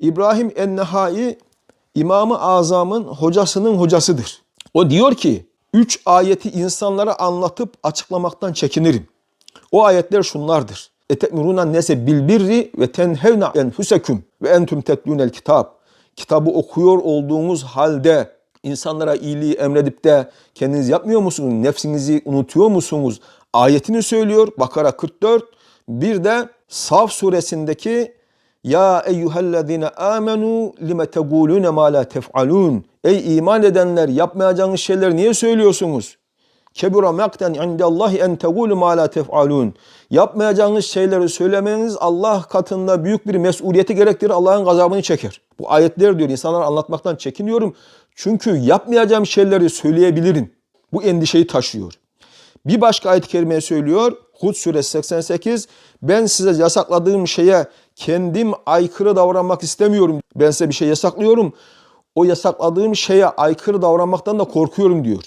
İbrahim en-Nehai İmam-ı Azam'ın hocasının hocasıdır. O diyor ki, üç ayeti insanlara anlatıp açıklamaktan çekinirim. O ayetler şunlardır. Ete'muruna nese bil birri ve tenhevna enfuseküm ve entüm tetlûnel kitap. Kitabı okuyor olduğunuz halde insanlara iyiliği emredip de kendiniz yapmıyor musunuz? Nefsinizi unutuyor musunuz? Ayetini söylüyor Bakara 44. Bir de Saf suresindeki ya eyyühellezine amenu lime tegulune ma la tef'alun. Ey iman edenler yapmayacağınız şeyler niye söylüyorsunuz? Kebura makten indallahi en tegulu ma la tef'alun. Yapmayacağınız şeyleri söylemeniz Allah katında büyük bir mesuliyeti gerektirir. Allah'ın gazabını çeker. Bu ayetler diyor insanlara anlatmaktan çekiniyorum. Çünkü yapmayacağım şeyleri söyleyebilirim. Bu endişeyi taşıyor. Bir başka ayet-i kerime söylüyor. Hud suresi 88. Ben size yasakladığım şeye kendim aykırı davranmak istemiyorum. Ben size bir şey yasaklıyorum. O yasakladığım şeye aykırı davranmaktan da korkuyorum diyor.